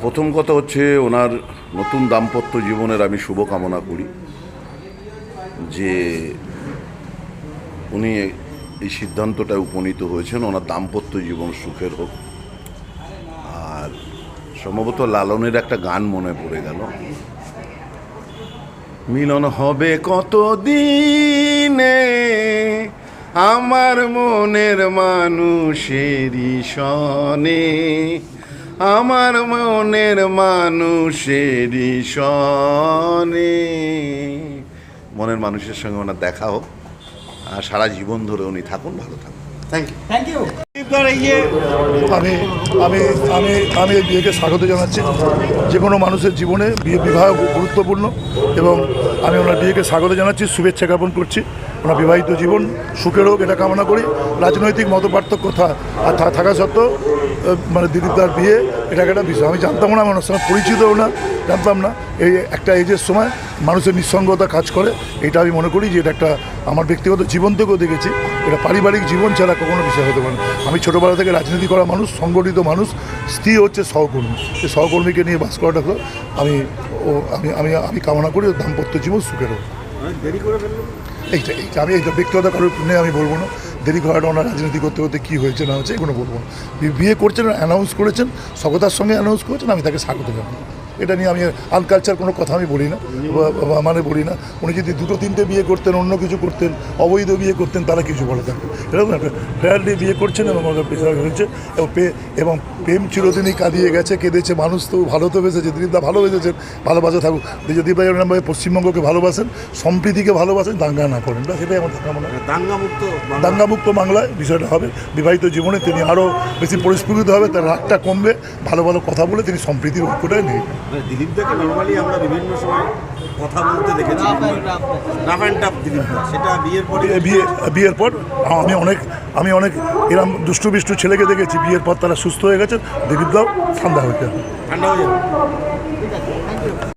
প্রথম কথা হচ্ছে ওনার নতুন দাম্পত্য জীবনের আমি শুভকামনা করি যে উনি এই সিদ্ধান্তটায় উপনীত হয়েছেন, ওনার দাম্পত্য জীবন সুখের হোক। আর সম্ভবত লালনের একটা গান মনে পড়ে গেল। মিলন হবে কত দিনে আমার মনের মানুষেরই সনে? আমার মনের মানুষেরই সনে। মনের মানুষের সঙ্গে ওনার দেখা হোক। আর সারা জীবন ধরে উনি থাকুন ভালো থাকুন। থ্যাংক ইউ থ্যাংক ইউ আমি আমি আমি আমি এই বিয়েকে স্বাগত জানাচ্ছি। যে কোনো মানুষের জীবনে বিয়ে বিবাহ গুরুত্বপূর্ণ এবং আমি ওনার বিয়েকে স্বাগত জানাচ্ছি, শুভেচ্ছা জ্ঞাপন করছি। ওনার বিবাহিত জীবন সুখের হোক এটা কামনা করি। রাজনৈতিক মত পার্থক্য থাকা সত্ত্বেও মানে দিলীপদার বিয়ে এটা একটা বিষয়। আমি জানতাম না, আমি ওনার সঙ্গে পরিচিতও না, জানতাম না। এই একটা এজের সময় মানুষের নিঃসঙ্গতা কাজ করে এটা আমি মনে করি যে এটা একটা আমার ব্যক্তিগত জীবন থেকেও দেখেছি। এটা পারিবারিক জীবন ছাড়া কখনো বিষয় হতে পারে না। আমি ছোটোবেলা থেকে রাজনীতি করা মানুষ সংগঠিত মানুষ স্ত্রী হচ্ছে সহকর্মী। সেই সহকর্মীকে নিয়ে বাস করাটা হলো আমি ও আমি আমি আমি কামনা করি দাম্পত্য জীবন সুখের হোক। এইটা এইটা আমি এইটা ব্যক্তিগত কারোর নিয়ে আমি বলব না। দেরি করাটা ওনার রাজনীতি করতে করতে কী হয়েছে না হয়েছে এগুলো বলব না। বিয়ে করছেন অ্যানাউন্স করেছেন সগতার সঙ্গে অ্যানাউন্স করেছেন আমি তাকে স্বাগত জানাই এটা নিয়ে আমি আনকালচার কোনো কথা আমি বলি না মানে বলি না। উনি যদি দুটো তিনটে বিয়ে করতেন অন্য কিছু করতেন অবৈধ বিয়ে করতেন তারা কিছু বলে থাকবে এরকম একটা ফেয়ারলি বিয়ে করছেন এবং বিচার হয়েছে। এবং পে এবং প্রেম চিরদিনই কাঁদিয়ে গেছে কেঁদেছে মানুষ তো ভালো তো বেসেছে দিলীপদা ভালোবেসেছেন ভালোবাসা থাকুক। যদি ভাই পশ্চিমবঙ্গকে ভালোবাসেন সম্প্রীতিকে ভালোবাসেন দাঙ্গা না করেন। বা সেটাই আমার কামনা দাঙ্গা মুক্ত দাঙ্গামুক্ত বাংলায় বিষয়টা হবে। বিবাহিত জীবনে তিনি আরও বেশি পরিস্ফুটিত হবে তার রাগটা কমবে। ভালো ভালো কথা বলে তিনি সম্প্রীতির ঐক্যটাই নেই। মানে দিলীপ দাকে নর্মালি আমরা বিভিন্ন সময় কথা বলতে দেখেছি। Rough and tough. Dilip da সেটা বিয়ের পরে বিয়ে- বিয়ে বিয়ের পর আমি অনেক আমি অনেক এরম দুষ্টু বিষ্টু ছেলেকে দেখেছি। বিয়ের পর তারা সুস্থ হয়ে গেছে। দিলীপদাও ঠান্ডা হয়ে ঠান্ডা হয়ে যাবে।